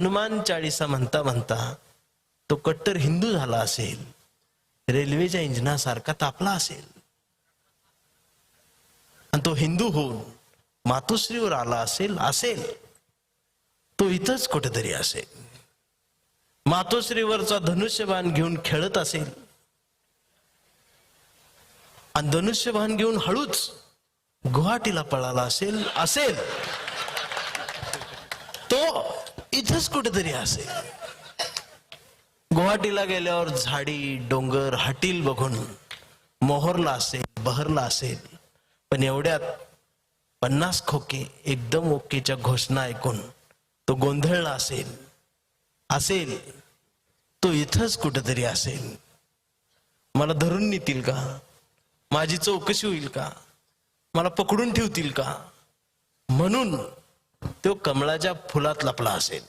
हनुमान चाळीसा म्हणता म्हणता तो कट्टर हिंदू झाला असेल रेल्वेच्या इंजिनासारखा तापला असेल. आणि तो हिंदू होऊन मातोश्रीवर आला असेल असेल. तो इथंच कुठेतरी असेल. मातोश्रीवरचा धनुष्यबाण घेऊन खेळत असेल. आणि धनुष्यबाण घेऊन हळूच गुवाहाटीला पळाला असेल असेल. तो इथंच कुठेतरी असेल. गुवाहाटीला गेल्यावर झाडी डोंगर हटील बघून मोहरला असेल बहरला असेल. पण एवढ्यात पन्नास खोके एकदम ओकेच्या घोषणा ऐकून तो गोंधळला असेल. असेल. तो इथंच कुठेतरी असेल. मला धरून नेतील का? माझी चौकशी होईल का? मला पकडून ठेवतील का? म्हणून तो कमळाच्या फुलात लपला असेल.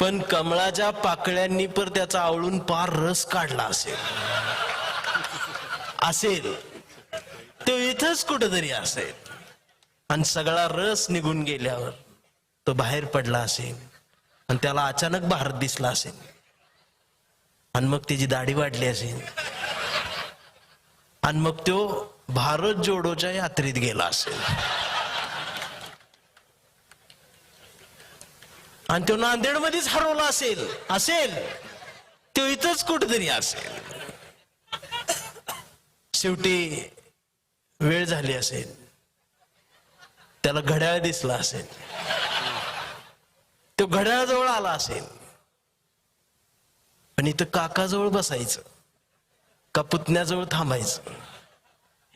पण कमळाच्या पाकळ्यांनी पर त्याचा आवळून पार रस काढला असेल. असेल. तो इथंच कुठेतरी असेल. आणि सगळा रस निघून गेल्यावर तो बाहेर पडला असेल. आणि त्याला अचानक भारत दिसला असेल. आणि मग त्याची दाढी वाढली असेल. आणि मग तो भारत जोडोच्या यात्रेत गेला असेल. आणि तो नांदेड मध्येच हरवला असेल असेल. तो इथंच कुठेतरी असेल. शेवटी वेळ झाली असेल. त्याला घड्याळ दिसला असेल. तो घड्याळाजवळ आला असेल. पण इथं काकाजवळ बसायचं. का पुतण्याजवळ थांबायचं.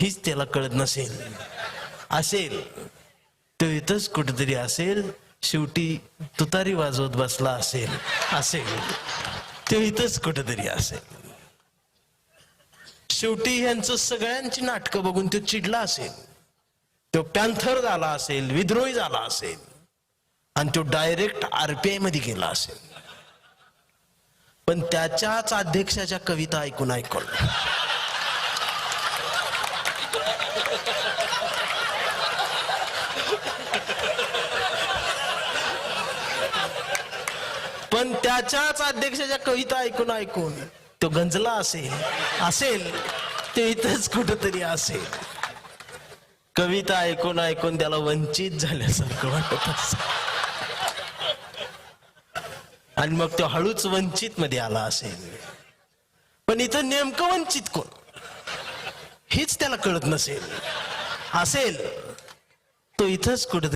हीच त्याला कळत नसेल. असेल. तो इथंच कुठेतरी असेल. शेवटी तुतारी वाजवत बसला असेल. असेल. तो इथंच कुठेतरी असेल. शेवटी यांचं सगळ्यांची नाटकं बघून तो चिडला असेल. तो पॅन्थर झाला असेल विद्रोही झाला असेल. आणि तो डायरेक्ट आरपीआयमध्ये गेला असेल. पण त्याच्याच अध्यक्षाच्या कविता ऐकून ऐकून. पण त्याच्याच अध्यक्षाच्या कविता ऐकून ऐकून तो गंजला असेल असेल ते इथंच कुठंतरी असेल. कविता ऐकून ऐकून त्याला वंचित झाल्यासारखं वाटत असेल. आणि मग तो हळूच वंचित मध्ये आला असेल. पण इथं नेमकं वंचित कोण? हेच त्याला कळत नसेल. असेल. तो इथंच कुठं